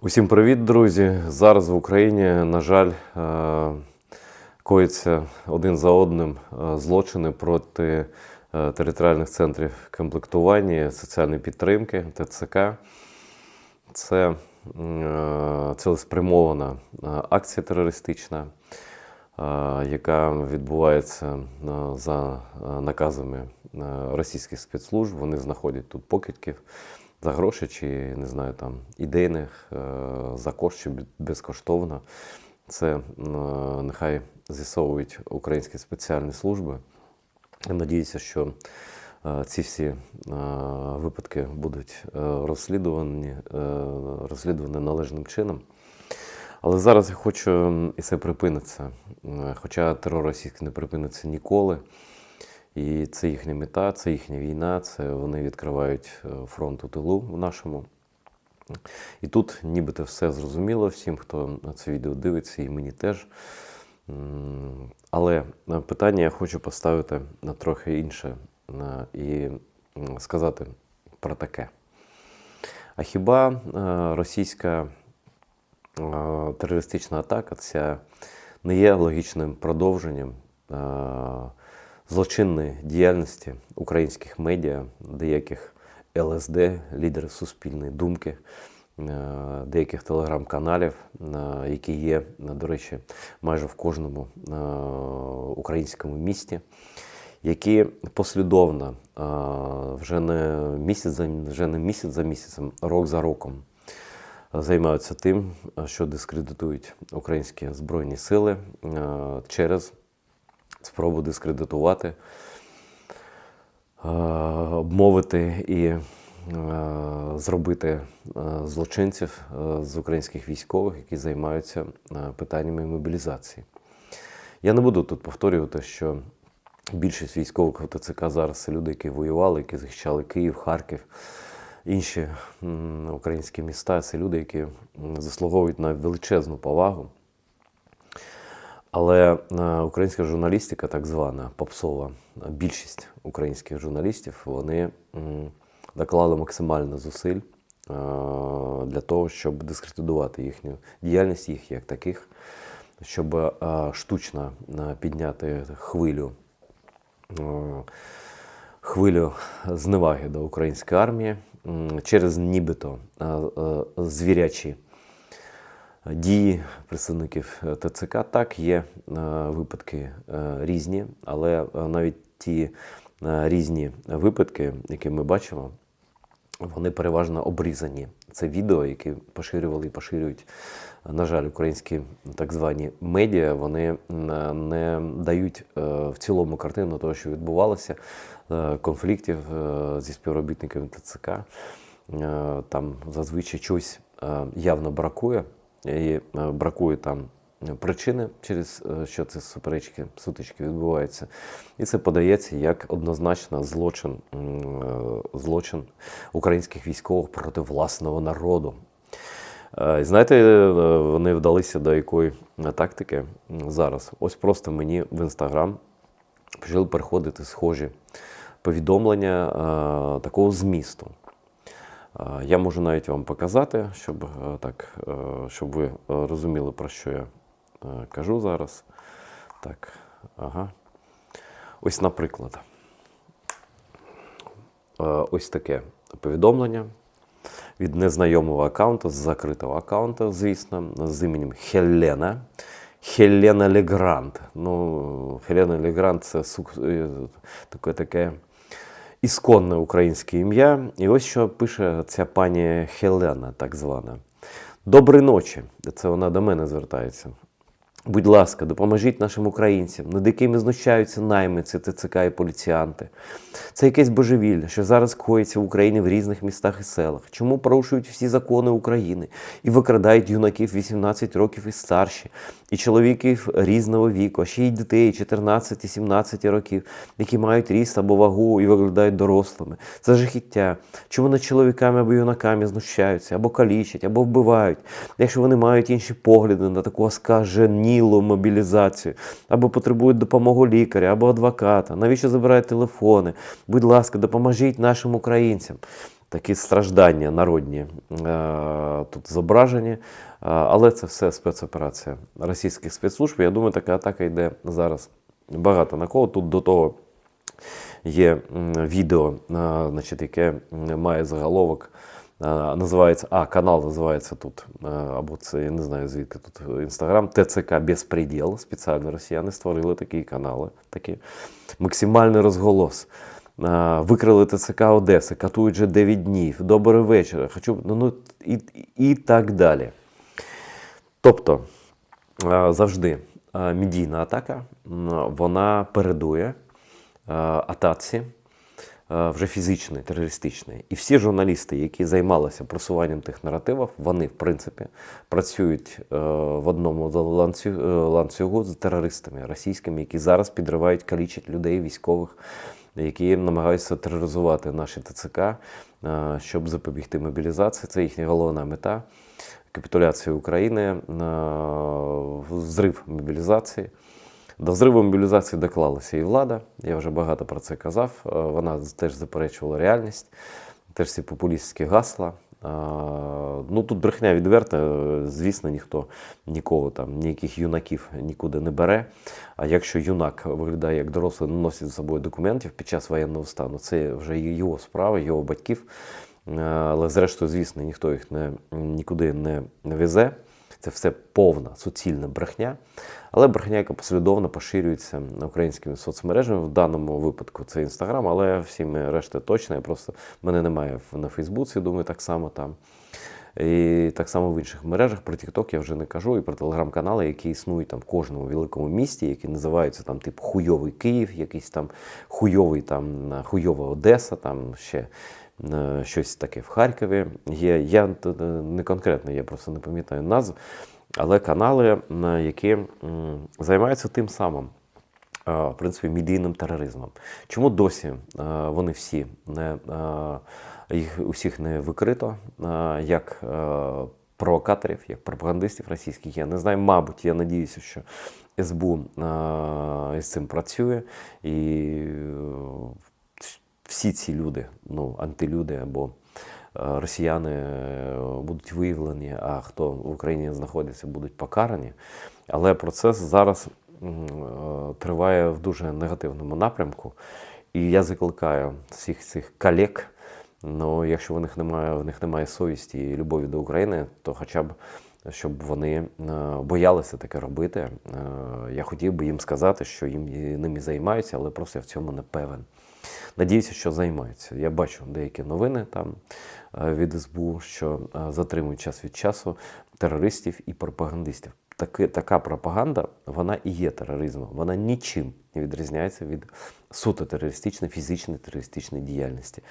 Усім привіт, друзі! Зараз в Україні, на жаль, е, коїться один за одним е, злочини проти е, територіальних центрів комплектування, соціальної підтримки ТЦК. Це цілеспрямована акція терористична, яка відбувається за наказами російських спецслужб. Вони знаходять тут покидьків за гроші чи не знаю там ідейних е, за кошти чи безкоштовно. Це е, нехай з'ясовують українські спеціальні служби. Я надіюся, що е, ці всі випадки будуть розслідувані, розслідувані належним чином. Але зараз я хочу, і це припиниться. Хоча терор російський не припиниться ніколи. І це їхня мета, це їхня війна, це вони відкривають е, фронт у тилу в нашому. І тут нібито все зрозуміло всім, хто на це відео дивиться, і мені теж. Але е, питання я хочу поставити на трохи інше е, і сказати про таке. А хіба російська терористична атака ця не є логічним продовженням злочинної діяльності українських медіа, деяких ЛСД, лідерів суспільної думки, е, деяких телеграм-каналів, е, які є, до речі, майже в кожному е, українському місті, які послідовно вже не місяць за вже не місяць за місяцем, рок за роком займаються тим, що дискредитують українські збройні сили через спробу дискредитувати, е, обмовити і е, зробити е, злочинців з українських військових, які займаються питаннями мобілізації. Я не буду тут повторювати, що більшість військових в ТЦК зараз це люди, які воювали, які захищали Київ, Харків, інші українські міста. Це люди, які заслуговують на величезну повагу. Але е, українська журналістика, так звана попсова, більшість українських журналістів, вони доклали максимально зусиль е, для того, щоб дискредитувати їхню діяльність, їх як таких, щоб е, штучно підняти хвилю. Хвилю зневаги до української армії через нібито звірячі дії представників е, ТЦК. Так, є е, випадки е, різні, але навіть ті різні випадки, які ми бачимо, вони переважно обрізані. Це відео, які поширювали і поширюють, на жаль, українські так звані медіа, вони не дають в цілому картину того, що відбувалося, конфліктів зі співробітниками ТЦК. Там зазвичай е, явно бракує, і е, бракує там причини, через е, що ці суперечки, сутички відбуваються. І це подається як однозначно злочин, е, злочин українських військових проти власного народу. Знаєте, вони вдалися до якої тактики зараз. Ось просто мені в інстаграм почали приходити схожі повідомлення такого змісту. Я можу навіть вам показати, щоб е, так, е, щоб ви е, розуміли, про що я кажу зараз. Так, ага. Ось, наприклад, ось таке повідомлення від незнайомого аккаунта, з закритого аккаунта, звісно, з іменем Хелена. Хелена Легрант. Ну, Хелена Легрант це таке, таке ісконне українське ім'я. І ось що пише ця пані Хелена, так звана. Доброї ночі. Це вона до мене звертається. Будь ласка, допоможіть нашим українцям, над якими знущаються наймиці, ТЦК і поліціянти. Це якесь божевілля, що зараз коїться в Україні в різних містах і селах. Чому порушують всі закони України і викрадають юнаків 18 років і старші, і чоловіків різного віку, а ще й дітей 14 і 17 років, які мають ріст або вагу і виглядають дорослими. Це жахіття. Чому над чоловіками або юнаками знущаються, або калічать, або вбивають, якщо вони мають інші погляди на таку оскаженілу мобілізацію, або потребують допомоги лікаря, або адвоката. Навіщо забирають телефони? Будь ласка, допоможіть нашим українцям. такі страждання народні е, тут зображені. Е, але це все спецоперація російських спецслужб. Я думаю, така атака йде зараз багато на кого. Тут до того є відео, е, значить, яке має заголовок. Е, Називається, а канал називається тут, е, або це я не знаю звідки тут інстаграм, ТЦК Безпреділ. Спеціально росіяни створили такі канали. Такі. Максимальний розголос. Е, Викрили ТЦК Одеси, катують вже 9 днів. Добрий вечір. Хочу, ну, ну, і, і- так далі. Тобто завжди медійна атака вона передує атаці вже фізичної, терористичної. І всі журналісти, які займалися просуванням тих наративів, вони, в принципі, працюють е, в одному е, ланцюгу з терористами російськими, які зараз підривають, калічать людей, військових, які намагаються тероризувати наші ТЦК, е, щоб запобігти мобілізації. Це їхня головна мета капітуляції України, е, зрив мобілізації. До зриву мобілізації доклалася і влада. Я вже багато про це казав. Е, Вона теж заперечувала реальність, теж ці популістські гасла. Е, Ну тут брехня відверта. Звісно, ніхто нікого там, ніяких юнаків нікуди не бере. А якщо юнак виглядає як дорослий, не носить з собою документів під час воєнного стану, це вже його справа, його батьків. Е, Але зрештою, звісно, ніхто їх не, нікуди не везе. Це все повна суцільна брехня. Але брехня, яка послідовно поширюється українськими соцмережами. В даному випадку це Інстаграм, але всіми решта точно. Я просто мене немає на Фейсбуці, думаю, так само там. І так само в інших мережах про TikTok я вже не кажу, і про телеграм-канали, які існують там в кожному великому місті, які називаються там типу Хуйовий Київ, якийсь там хуйовий там хуйова Одеса, там ще щось таке в Харкові. Є. Я т- не конкретно, я просто не пам'ятаю назв, але канали, які займаються тим самим. е, В принципі, медійним тероризмом. Чому досі е, вони всі не е, їх усіх не викрито е, як е, провокаторів, як пропагандистів російських? Я не знаю. Мабуть, я надіюся, що СБУ е, із цим працює і е, всі ці люди, ну, антилюди або е, росіяни е, будуть виявлені, а хто в Україні знаходиться, будуть покарані. Але процес зараз е, триває в дуже негативному напрямку. І я закликаю всіх цих колег, ну, якщо в них немає, в них немає совісті і любові до України, то хоча б щоб вони боялися таке робити. Я хотів би їм сказати, що їм ними займаються, але просто я в цьому не певен. Надіюся, що займаються. Я бачу деякі новини там е, від СБУ, що е, затримують час від часу терористів і пропагандистів. Таки, така пропаганда, вона і є тероризмом. Вона нічим не відрізняється від суто терористичної, фізичної терористичної діяльності.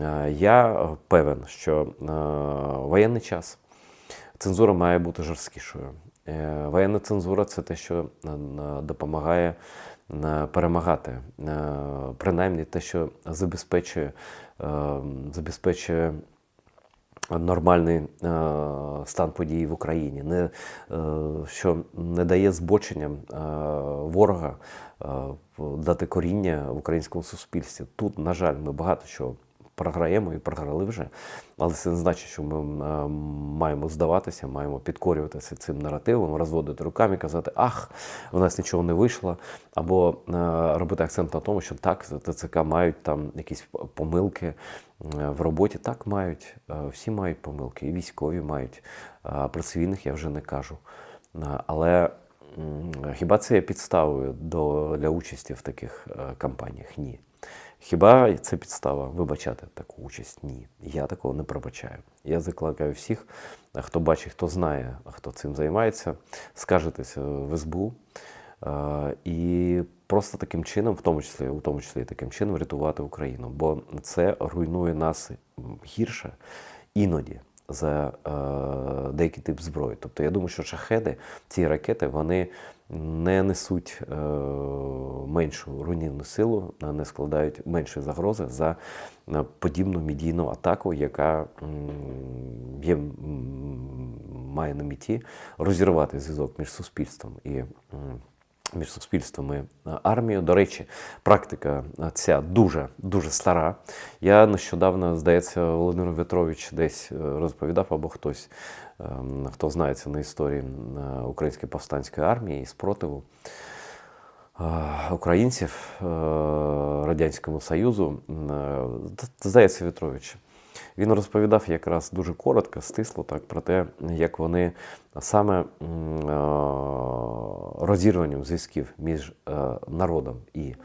Е, Я певен, що воєнний час цензура має бути жорсткішою. Воєнна цензура це те, що допомагає перемагати, Е, принаймні те, що забезпечує, е, забезпечує нормальний е, стан подій в Україні, не, е, що не дає збоченням е, ворога е, дати коріння в українському суспільстві. Тут, на жаль, ми багато чого програємо і програли вже, але це не значить, що ми е, маємо здаватися, маємо підкорюватися цим наративом, розводити руками, казати, ах, у нас нічого не вийшло, або е, робити акцент на тому, що так, ТЦК мають там якісь помилки е, в роботі. Так мають, всі мають помилки, і військові мають. Про цивільних я вже не кажу. Але хіба це є підставою до, для участі в таких кампаніях? Ні. Хіба це підстава вибачати таку участь? Ні. Я такого не пробачаю. Я закликаю всіх, хто бачить, хто знає, хто цим займається, скажетеся в СБУ. е, І просто таким чином, в тому числі, у тому числі таким чином, рятувати Україну. Бо це руйнує нас гірше іноді за е, деякий тип зброї. Тобто я думаю, що шахеди, ці ракети, вони не несуть е, меншу руйнівну силу, е, не складають меншої загрози за е, подібну медійну атаку, яка є, має на меті розірвати зв'язок між суспільством і між суспільствами е, армію. До речі, практика е, ця дуже дуже стара. Я нещодавно, здається, Володимир В'ятрович десь е, розповідав, або хтось, ем, хто знається на історії української повстанської армії і спротиву українців Радянському Союзу. Здається, В'ятрович. Він розповідав якраз дуже коротко, стисло так про те, як вони саме е, розірванням зв'язків між е, народом і е,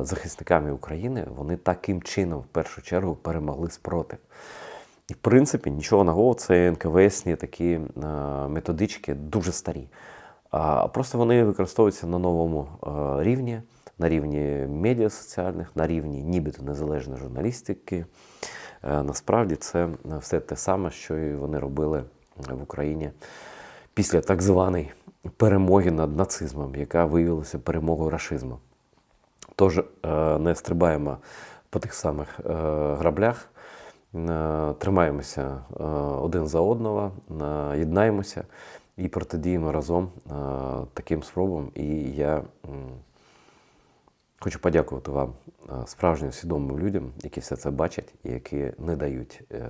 захисниками України вони таким чином в першу чергу перемогли спротив. І в принципі нічого нового, це НКВСні такі методички дуже старі. Просто вони використовуються на новому рівні, на рівні медіа соціальних, на рівні нібито незалежної журналістики. Е, Насправді це все те саме, що і вони робили в Україні після так званої перемоги над нацизмом, яка виявилася перемогою рашизму. Тож е, не стрибаємо по тих самих е, граблях, е, тримаємося е, один за одного, е, єднаємося і протидіємо разом е, таким спробам. І я хочу подякувати вам, е, справжнім свідомим людям, які все це бачать і які не дають е,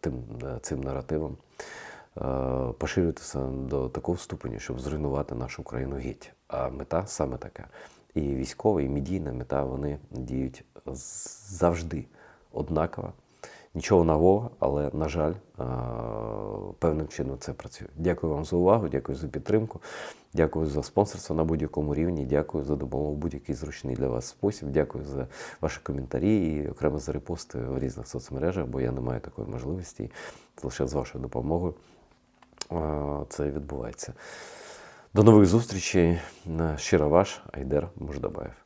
тим, е, цим наративам поширюватися до такого ступеня, щоб зруйнувати нашу країну геть. А мета саме така. І військова, і медійна мета вони діють завжди однаково. Нічого нового, але, на жаль, е, певним чином це працює. Дякую вам за увагу, дякую за підтримку, дякую за спонсорство на будь-якому рівні, дякую за допомогу в будь-який зручний для вас спосіб. Дякую за ваші коментарі і окремо за репости в різних соцмережах, бо я не маю такої можливості. Лише з вашою допомогою е, це відбувається. До нових зустрічей. Щиро ваш Айдер Муждабаєв.